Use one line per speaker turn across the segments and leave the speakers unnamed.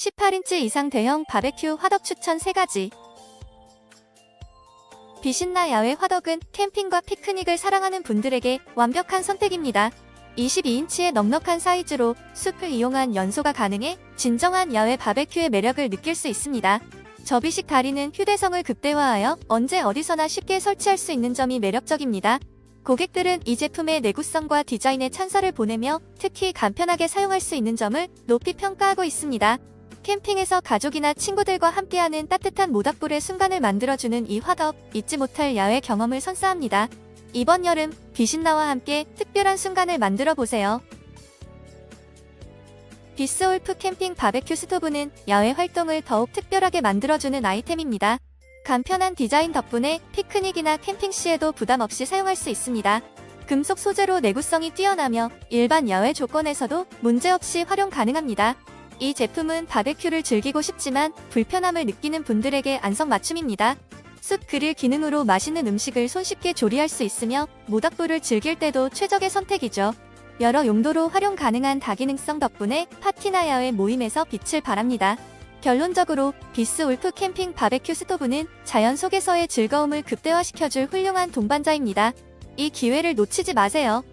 18인치 이상 대형 바베큐 화덕 추천 3가지. 비신나 야외 화덕은 캠핑과 피크닉을 사랑하는 분들에게 완벽한 선택입니다. 22인치의 넉넉한 사이즈로 숲을 이용한 연소가 가능해 진정한 야외 바베큐의 매력을 느낄 수 있습니다. 접이식 다리는 휴대성을 극대화하여 언제 어디서나 쉽게 설치할 수 있는 점이 매력적입니다. 고객들은 이 제품의 내구성과 디자인에 찬사를 보내며 특히 간편하게 사용할 수 있는 점을 높이 평가하고 있습니다. 캠핑에서 가족이나 친구들과 함께하는 따뜻한 모닥불의 순간을 만들어주는 이 화덕, 잊지 못할 야외 경험을 선사합니다. 이번 여름 비신나와 함께 특별한 순간을 만들어 보세요. 비스올프 캠핑 바베큐 스토브는 야외 활동을 더욱 특별하게 만들어주는 아이템입니다. 간편한 디자인 덕분에 피크닉이나 캠핑 시에도 부담 없이 사용할 수 있습니다. 금속 소재로 내구성이 뛰어나며 일반 야외 조건에서도 문제없이 활용 가능합니다. 이 제품은 바베큐를 즐기고 싶지만 불편함을 느끼는 분들에게 안성맞춤입니다. 숲 그릴 기능으로 맛있는 음식을 손쉽게 조리할 수 있으며 모닥불을 즐길 때도 최적의 선택이죠. 여러 용도로 활용 가능한 다기능성 덕분에 파티나 야외 모임에서 빛을 발합니다. 결론적으로 비스 울프 캠핑 바베큐 스토브는 자연 속에서의 즐거움을 극대화시켜줄 훌륭한 동반자입니다. 이 기회를 놓치지 마세요.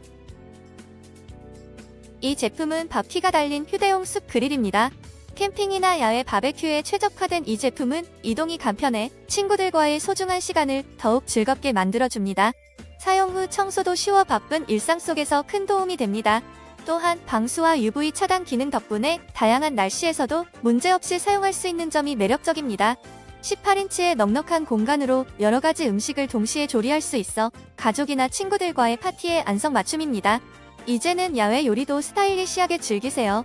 이 제품은 바퀴가 달린 휴대용 숲 그릴입니다. 캠핑이나 야외 바베큐에 최적화된 이 제품은 이동이 간편해 친구들과의 소중한 시간을 더욱 즐겁게 만들어줍니다. 사용 후 청소도 쉬워 바쁜 일상 속에서 큰 도움이 됩니다. 또한 방수와 UV 차단 기능 덕분에 다양한 날씨에서도 문제없이 사용할 수 있는 점이 매력적입니다. 18인치의 넉넉한 공간으로 여러 가지 음식을 동시에 조리할 수 있어 가족이나 친구들과의 파티에 안성맞춤입니다. 이제는 야외 요리도 스타일리시하게 즐기세요.